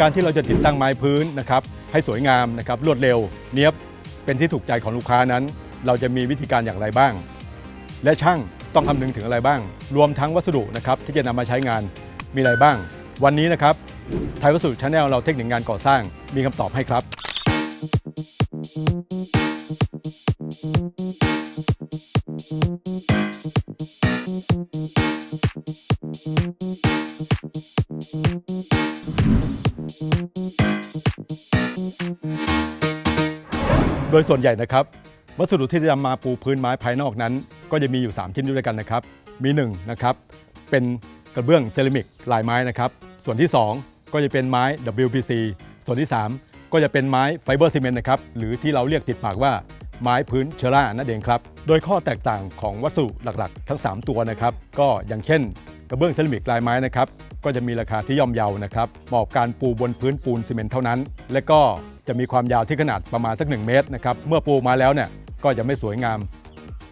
การที่เราจะติดตั้งไม้พื้นนะครับให้สวยงามนะครับรวดเร็ว เนี้ยบเป็นที่ถูกใจของลูกค้านั้น เราจะมีวิธีการอย่างไรบ้าง และช่างต้องคำนึงถึงอะไรบ้าง รวมทั้งวัสดุนะครับที่จะนำมาใช้งานมีอะไรบ้าง วันนี้นะครับไทยวัสดุชาแนลเราเทคนิคงานก่อสร้างมีคำตอบให้ครับ โดยส่วนใหญ่นะครับ วัสดุที่จะนำมาปูพื้นไม้ภายนอกนั้น ก็จะมีอยู่ 3 ชิ้นด้วยกันนะครับ มี1นะครับเป็นกระเบื้องเซรามิกลายไม้นะครับส่วนที่ 2 ก็จะเป็นไม้ WPC ส่วนที่ 3 ก็จะเป็นไม้ไฟเบอร์ซีเมนต์นะครับหรือที่เราเรียกติดปากว่าไม้พื้นเชอร่านั่นเองครับ โดยข้อแตกต่างของวัสดุหลักๆ ทั้ง 3 ตัวนะครับ ก็อย่างเช่น กระเบื้องเซรามิกลายไม้นะครับก็จะมีราคาที่ย่อมเยานะครับเหมาะกการปูบนพื้นปูนซีเมนต์เท่านั้น และก็จะมีความยาวที่ขนาดประมาณสัก 1 เมตรนะครับเมื่อปูมาแล้วเนี่ยก็จะไม่สวยงาม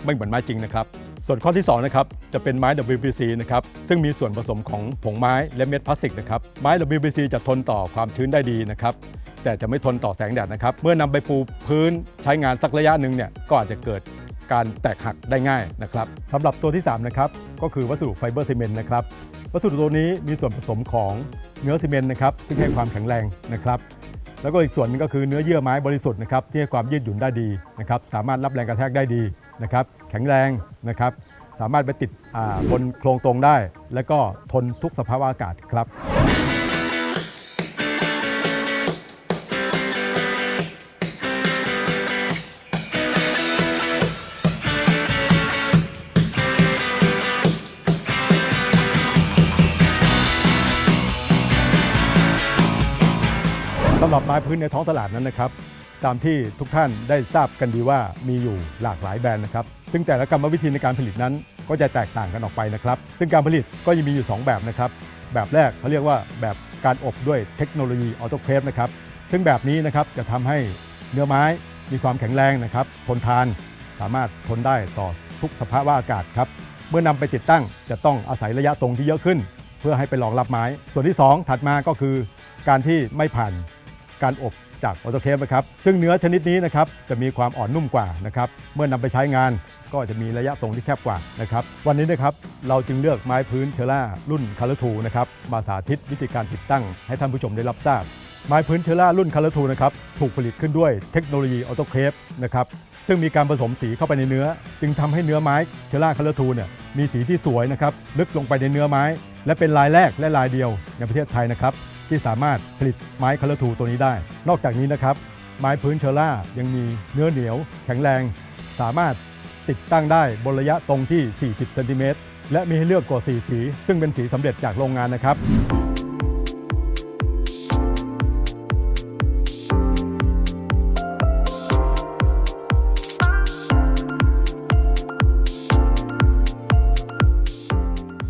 ไม่เหมือนไม้จริงนะครับ ส่วนข้อที่2นะครับจะเป็นไม้ WPC นะครับซึ่งมีส่วนผสมของผงไม้และเม็ดพลาสติกนะครับไม้ WPC จะทนต่อความชื้นได้ดีนะครับแต่จะไม่ทนต่อแสงแดดนะครับ เมื่อนำไปปูพื้นใช้งานสักระยะหนึ่งเนี่ยก็อาจจะเกิด การแตกหักได้ง่ายนะครับสำหรับตัวที่3นะครับก็คือวัสดุไฟเบอร์ซีเมนต์นะครับวัสดุตัวนี้มีส่วนผสมของเนื้อซีเมนต์นะครับซึ่งให้ความแข็งแรงนะครับแล้วก็อีกส่วนหนึงก็คือเนื้อเยื่อไม้บริสุทธิ์นะครับที่ให้ความยืดหยุ่นได้ดีนะครับสามารถรับแรงกระแทกได้ดีนะครับแข็งแรงนะครับสามารถไปติดบนโครงตรงได้ และก็ทนทุกสภาพอากาศครับ สำหรับไม้พื้นในท้องตลาดนั้นนะครับ ตามที่ทุกท่านได้ทราบกันดีว่ามีอยู่หลากหลายแบรนด์นะครับ ซึ่งแต่ละกรรมวิธีในการผลิตนั้นก็จะแตกต่างกันออกไปนะครับ ซึ่งการผลิตก็ยังมีอยู่ 2 แบบนะครับ แบบแรกเขาเรียกว่าแบบการอบด้วยเทคโนโลยีออโตเคลฟนะครับ ซึ่งแบบนี้นะครับจะทำให้เนื้อไม้มีความแข็งแรงนะครับทนทานสามารถทนได้ต่อทุกสภาพอากาศครับ เมื่อนำไปติดตั้งจะต้องอาศัยระยะตรงที่เยอะขึ้น เพื่อให้ไปรองรับไม้ ส่วนที่ 2 ถัดมาก็คือ การที่ไม่ผ่าน การอบจากออโตเคปนะครับซึ่งเนื้อชนิดนี้นะครับจะมีความอ่อนนุ่มกว่านะครับเมื่อนำไปใช้งานก็จะมีระยะตรงที่แคบกว่านะครับวันนี้นะครับเราจึงเลือกไม้พื้นเชอร่ารุ่นคาร์ทูนะครับมาสาธิตวิธีการติดตั้งให้ท่านผู้ชมได้รับทราบ ไม้พื้นเชอร่ารุ่นคาร์ทูนะครับถูกผลิตขึ้นด้วยเทคโนโลยีออโตเคปนะครับซึ่งมีการผสมสีเข้าไปในเนื้อ จึงทำให้เนื้อไม้เชอร่าคาร์ทูเนี่ยมีสีที่สวยนะครับลึกลงไปในเนื้อไม้ และเป็นลายแรกและลายเดียวในประเทศไทยนะครับ ที่สามารถผลิตไม้คาร์ทูตัวนี้ได้ นอกจากนี้นะครับ ไม้พื้นเชอร่ายังมีเนื้อเหนียว แข็งแรง สามารถติดตั้งได้บนระยะตรงที่ 40เซนติเมตรและมีให้เลือกกว่า4สี ซึ่งเป็นสีสำเร็จจากโรงงานนะครับ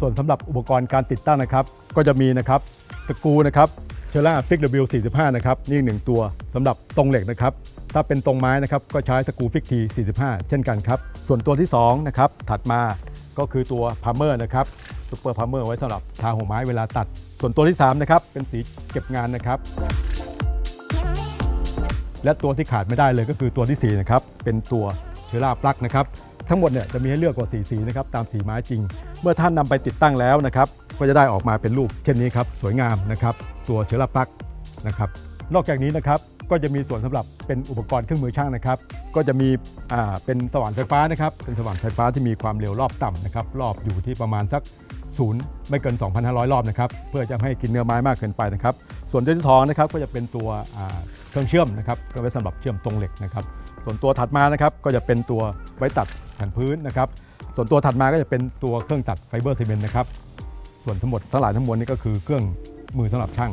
ส่วนสำหรับอุปกรณ์การติดตั้งนะครับ ก็จะมีนะครับ สกูนะครับเชล่าฟิก W45 นะครับนี่หนึ่งตัวสำหรับตรงเหล็กนะครับถ้าเป็นตรงไม้นะครับก็ใช้สกูฟิกที45 เช่นกันครับ ส่วนตัวที่2นะครับถัดมาก็คือตัวพาร์เมอร์นะครับซูเปอร์พาร์เมอร์ไว้สำหรับทาหัวไม้เวลาตัด ส่วนตัวที่3นะครับเป็นสีเก็บงานนะครับและตัวที่ขาดไม่ได้เลยก็คือตัวที่4นะครับเป็นตัวเชื้อราปลั๊กนะครับทั้งหมดเนี่ยจะมีให้เลือกกว่าสีสีนะครับตามสีไม้จริง เมื่อท่านนำไปติดตั้งแล้วนะครับ ก็จะได้ออกมาเป็นรูปเช่นนี้ครับสวยงามนะครับ ตัวเชื้อราปักนะครับ นอกจากนี้นะครับก็จะมีส่วนสำหรับเป็นอุปกรณ์เครื่องมือช่างนะครับ ก็จะมีอ่าเป็นสว่านไฟฟ้านะครับ เป็นสว่านไฟฟ้าที่มีความเร็วรอบต่ำนะครับ รอบอยู่ที่ประมาณสักศูนย์ไม่เกิน 2,500 รอบนะครับ เพื่อจะให้กินเนื้อไม้มากเกินไปนะครับ ส่วนตัวที่สองนะครับก็จะเป็นตัวอ่าเครื่องเชื่อมนะครับก็ไว้สำหรับเชื่อมตรงเหล็กนะครับ ส่วนตัวถัดมานะครับก็จะเป็นตัวไว้ตัดแผ่นพื้นนะครับ ส่วนตัวถัดมาก็จะเป็นตัวเครื่องตัดไฟเบอร์ซีเมนต์นะครับ ส่วนทั้งหมดทั้งหลายทั้งมวลนี่ก็คือเครื่องมือสำหรับช่าง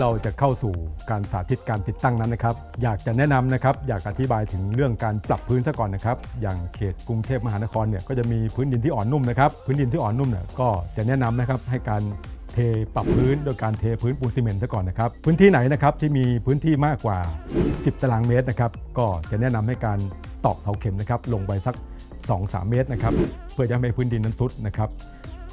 ที่เราจะเข้าสู่การสาธิตการติดตั้งนั้นนะครับ อยากจะแนะนำนะครับ อยากอธิบายถึงเรื่องการปรับพื้นซะก่อนนะครับ อย่างเขตกรุงเทพมหานครเนี่ยก็จะมีพื้นดินที่อ่อนนุ่มนะครับ พื้นดินที่อ่อนนุ่มเนี่ยก็จะแนะนำนะครับให้การเทปรับพื้นโดยการเทพื้นปูนซีเมนต์ซะก่อนนะครับ พื้นที่ไหนนะครับที่มีพื้นที่มากกว่า 10 ตารางเมตรนะครับก็จะแนะนำให้การตอกเสาเข็มนะครับลงไปสัก 2-3 เมตรนะครับเพื่อจะไม่ให้พื้นดินนั้นซุดนะครับ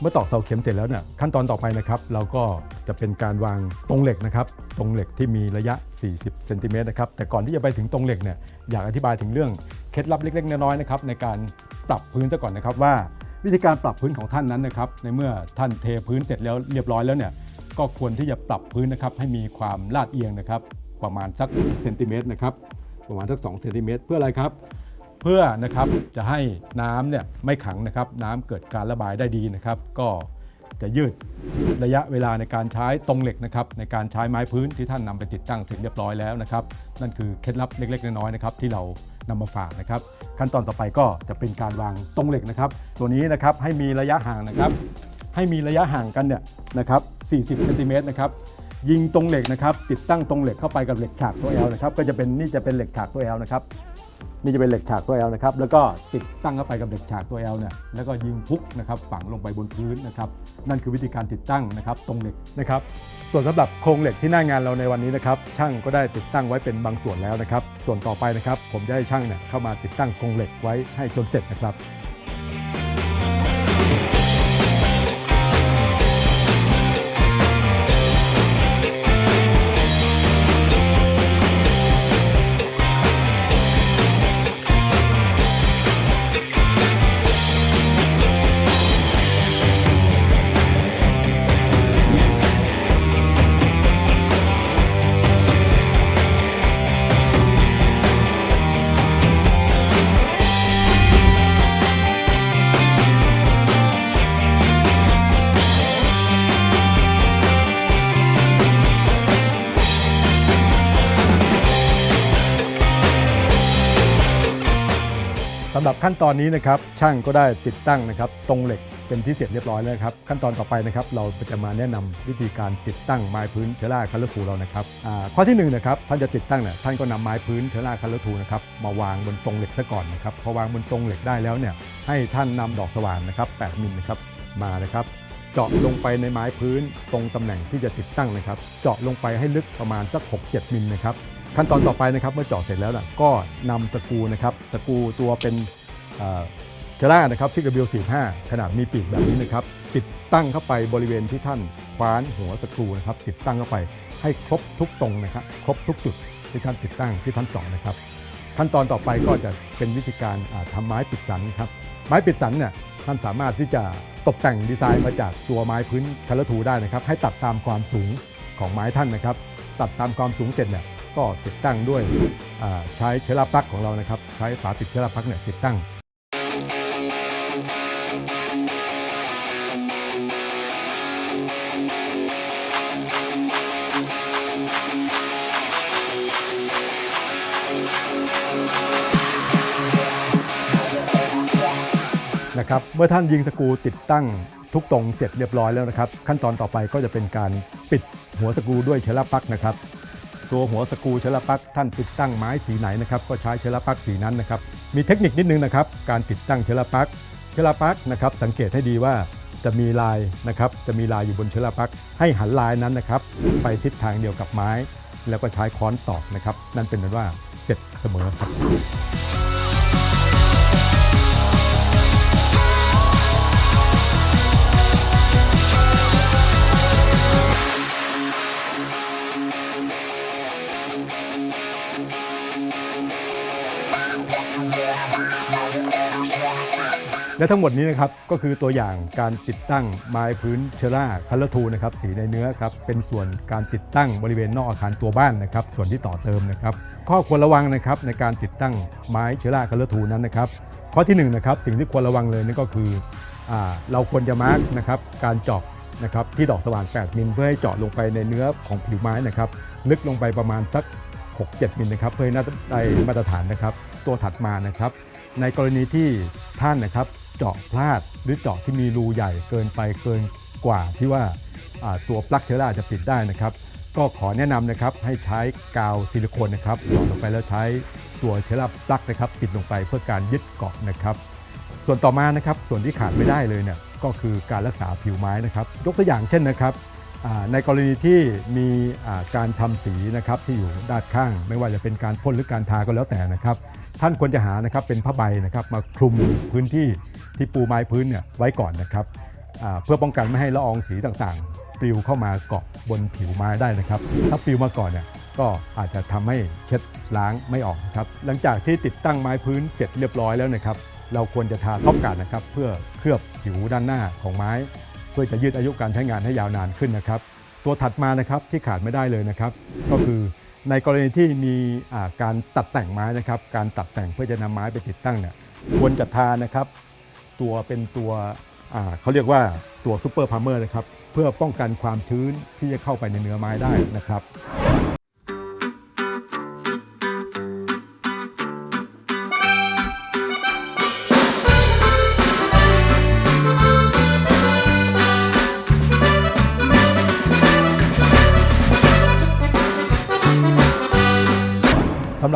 เมื่อตอกเสาเข็มเสร็จแล้วเนี่ยขั้นตอนต่อไปนะครับ เราก็จะเป็นการวางตรงเหล็กนะครับตรงเหล็กที่มีระยะ 40เซนติเมตรนะครับแต่ก่อนที่จะไปถึงตรงเหล็กเนี่ยอยากอธิบายถึงเรื่องเคล็ดลับเล็กๆน้อยๆนะครับในการปรับพื้นซะก่อนนะครับว่าวิธีการปรับพื้นของท่านนั้นนะครับ ในเมื่อท่านเทพื้นเสร็จแล้วเรียบร้อยแล้วเนี่ยก็ควรที่จะปรับพื้นนะครับให้มีความลาดเอียงนะครับ ประมาณสักเซนติเมตรนะครับประมาณสัก2เซนติเมตรเพื่ออะไรครับ พื่อนะครับจะให้น้ำเนี่ยไม่ขังนะครับน้ำเกิดการระบายได้ดีนะครับ ก็จะยืดระยะเวลาในการใช้ตรงเหล็กนะครับในการใช้ไม้พื้นที่ท่านนำไปติดตั้งเสร็จเรียบร้อยแล้วนะครับ นั่นคือเคล็ดลับเล็ก ๆ น้อยๆนะครับที่เรานำมาฝากนะครับ ขั้นตอนต่อไปก็จะเป็นการวางตรงเหล็กนะครับ ตัวนี้นะครับให้มีระยะห่างนะครับ ให้มีระยะห่างกันเนี่ยนะครับ 40เซนติเมตรนะครับยิงตรงเหล็กนะครับ ติดตั้งตรงเหล็กเข้าไปกับเหล็กฉากตัว L นะครับก็จะเป็นนี่จะเป็นเหล็กฉากตัว L นะครับ นี่จะเป็นเหล็กฉากตัว L นะครับแล้วก็ติดตั้งเข้าไปกับเหล็กฉากตัว L เนี่ยแล้วก็ยิงพุกนะครับฝังลงไปบนพื้นนะครับนั่นคือวิธีการติดตั้งนะครับตรงเหล็กนะครับส่วนสำหรับโครงเหล็กที่หน้างานเราในวันนี้นะครับช่างก็ได้ติดตั้งไว้เป็นบางส่วนแล้วนะครับส่วนต่อไปนะครับผมจะให้ช่างเนี่ยเข้ามาติดตั้งโครงเหล็กไว้ให้จนเสร็จนะครับ สำหรับขั้นตอนนี้นะครับช่างก็ได้ติดตั้งนะครับตรงเหล็กเป็นที่เสร็จเรียบร้อยแล้วครับขั้นตอนต่อไปนะครับเราจะมาแนะนำวิธีการติดตั้งไม้พื้นเชล่าคัลเลอร์ฟูเรานะครับข้อที่หนึ่งนะครับท่านจะติดตั้งเนี่ยท่านก็นำไม้พื้นเชล่าคัลเลอร์ฟูนะครับมาวางบนตรงเหล็กซะก่อนนะครับพอวางบนตรงเหล็กได้แล้วเนี่ยให้ท่านนำดอกสว่านนะครับ8มิลนะครับมานะครับเจาะลงไปในไม้พื้นตรงตำแหน่งที่จะติดตั้งนะครับ เจาะลงไปให้ลึกประมาณสัก 6-7มิลนะครับ ขั้นตอนต่อไปนะครับเมื่อเจาะเสร็จแล้วนะก็นำสกูนะครับสกูตัวเป็นเอ่อเชล่านะครับที่กระเบียว45 ขนาดมีปีกแบบนี้นะครับติดตั้งเข้าไปบริเวณที่ท่านคว้านหัวสกูนะครับติดตั้งเข้าไปให้ครบทุกตรงนะครับครบทุกจุดที่ท่านติดตั้งที่ท่านเจาะนะครับ ขั้นตอนต่อไปก็จะเป็นวิธีการอ่าทำไม้ปิดสันครับไม้ปิดสันเนี่ยท่านสามารถที่จะตกแต่งดีไซน์มาจากตัวไม้พื้นคัลเลอร์ทูได้นะครับ ให้ตัดตามความสูงของไม้ท่านนะครับ ตัดตามความสูงเสร็จเนี่ย ก็ติดตั้งด้วยใช้เชลาปลั๊กของเรานะครับ ใช้ฝาปิดเชลาปลั๊กเนี่ยติดตั้งนะครับเมื่อท่านยิงสกูติดตั้งทุกตรงเสร็จเรียบร้อยแล้วนะครับ ขั้นตอนต่อไปก็จะเป็นการปิดหัวสกูด้วยเชลาปักนะครับ ตัวหัวสกูเชลาปลั๊กท่านติดตั้งไม้สีไหนนะครับก็ใช้เชลาปลั๊กสีนั้นนะครับมีเทคนิคนิดนึงนะครับการติดตั้งเชลาปลั๊กเชลาปลั๊กนะครับสังเกตให้ดีว่าจะมีลายนะครับจะมีลายอยู่บนเชลาปลั๊กให้หันลายนั้นนะครับไปทิศทางเดียวกับไม้ แล้วก็ใช้ค้อนตอกนะครับนั่นเป็นนั้นว่าเสร็จเสมอครับ และทั้งหมดนี้นะครับก็คือตัวอย่างการติดตั้งไม้พื้นเชล่าคัลเลอร์ทูนะครับสีในเนื้อครับเป็นส่วนการติดตั้งบริเวณนอกอาคารตัวบ้านนะครับส่วนที่ต่อเติมนะครับข้อควรระวังนะครับในการติดตั้งไม้เชล่าคัลเลอร์ทูนั้นนะครับข้อที่หนึ่งนะครับสิ่งที่ควรระวังเลยนั่นก็คืออเราควรจะมาร์กนะครับการเจาะนะครับที่ดอกสว่าน 8 มิลเพื่อให้เจาะลงไปในเนื้อของผิวไม้นะครับลึกลงไปประมาณสัก 6-7 มิลนะครับเพื่อให้ได้มาตรฐานนะครับตัวถัดมานะครับในกรณีที่ท่านนะครับ เจาะพลาดหรือเจาะที่มีรูใหญ่เกินไปเกินกว่าที่ว่าตัวปลั๊กเชอราจะปิดได้นะครับ ก็ขอแนะนำนะครับให้ใช้กาวซิลิโคนนะครับหยอดลงไปแล้วใช้ตัวเชื้อราปลั๊กนะครับ ปิดลงไปเพื่อการยึดเกาะนะครับ ส่วนต่อมานะครับส่วนที่ขาดไม่ได้เลยเนี่ยก็คือการรักษาผิวไม้นะครับ ยกตัวอย่างเช่นนะครับ ในกรณีที่มีการทำสีนะครับที่อยู่ด้านข้าง ไม่ว่าจะเป็นการพ่นหรือการทาก็แล้วแต่นะครับ ท่านควรจะหานะครับเป็นผ้าใบนะครับมาคลุมพื้นที่ที่ปูไม้พื้นเนี่ยไว้ก่อนนะครับเพื่อป้องกันไม่ให้ละอองสีต่างๆ ปลิวเข้ามาเกาะบนผิวไม้ได้นะครับ ถ้าปลิวมาก่อนเนี่ยก็อาจจะทำให้เช็ดล้างไม่ออกนะครับหลังจากที่ติดตั้งไม้พื้นเสร็จเรียบร้อยแล้วนะครับ เราควรจะทาท็อปการ์ดนะครับ เพื่อเคลือบผิวด้านหน้าของไม้ พื่อจะยืดอายุการใช้งานให้ยาวนานขึ้นนะครับ ตัวถัดมานะครับที่ขาดไม่ได้เลยนะครับ ก็คือในกรณีที่มีการตัดแต่งไม้นะครับ การตัดแต่งเพื่อจะนำไม้ไปติดตั้งเนี่ยควรจะทานะครับ ตัวเป็นตัวเขาเรียกว่าตัวซูเปอร์พาร์เมอร์นะครับ เพื่อป้องกันความชื้นที่จะเข้าไปในเนื้อไม้ได้นะครับ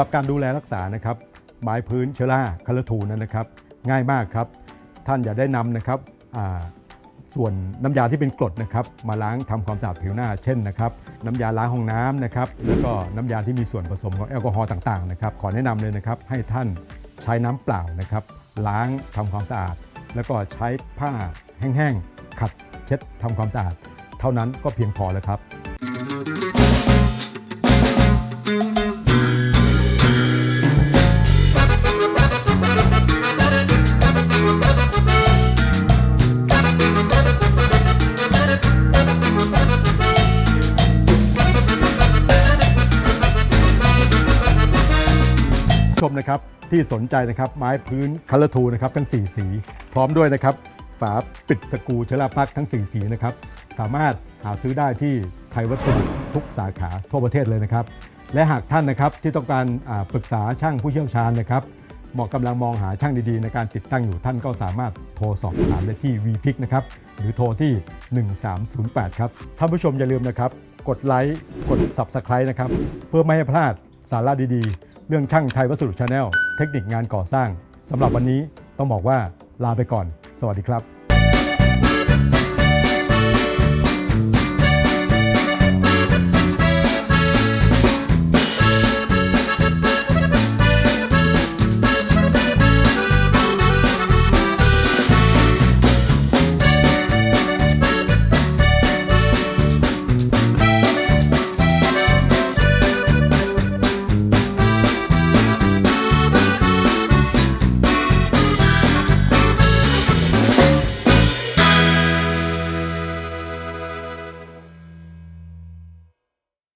หรับการดูแลรักษานะครับไม้พื้นเชอร่าคัลทูนั้นนะครับ ง่ายมากครับ ท่านอย่าได้นำนะครับส่วนน้ำยาที่เป็นกรดนะครับ มาล้างทำความสะอาดผิวหน้า เช่นนะครับน้ำยาล้างห้องน้ำนะครับแล้วก็น้ำยาที่มีส่วนผสมของแอลกอฮอล์ต่างๆนะครับขอแนะนำเลยนะครับให้ท่านใช้น้ำเปล่านะครับ ล้างทำความสะอาด แล้วก็ใช้ผ้าแห้งๆขัดเช็ดทำความสะอาด เท่านั้นก็เพียงพอแล้วครับ มนะครับที่สนใจนะครับไม้พื้นคัลทูนะครับทั้ง 4 สี พร้อมด้วยนะครับฝาปิดสกูเชลาพักทั้ง 4 สีนะครับสามารถหาซื้อได้ที่ไทยวัสดุทุกสาขาทั่วประเทศเลยนะครับ และหากท่านนะครับที่ต้องการปรึกษาช่างผู้เชี่ยวชาญนะครับเหมาะกำลังมองหาช่างดีๆ ในการติดตั้งอยู่ท่านก็สามารถโทรสอบถามได้ที่ v p i c นะครับหรือโทรที่ 1308 ครับท่านผู้ชมอย่าลืมนะครับ กดไลค์กด Subscribe นะครับเพื่อไม่ให้พลาดสาระดีๆ เรื่องช่างไทยวัสดุชาแนลเทคนิคงานก่อสร้างสำหรับวันนี้ต้องบอกว่าลาไปก่อน สวัสดีครับ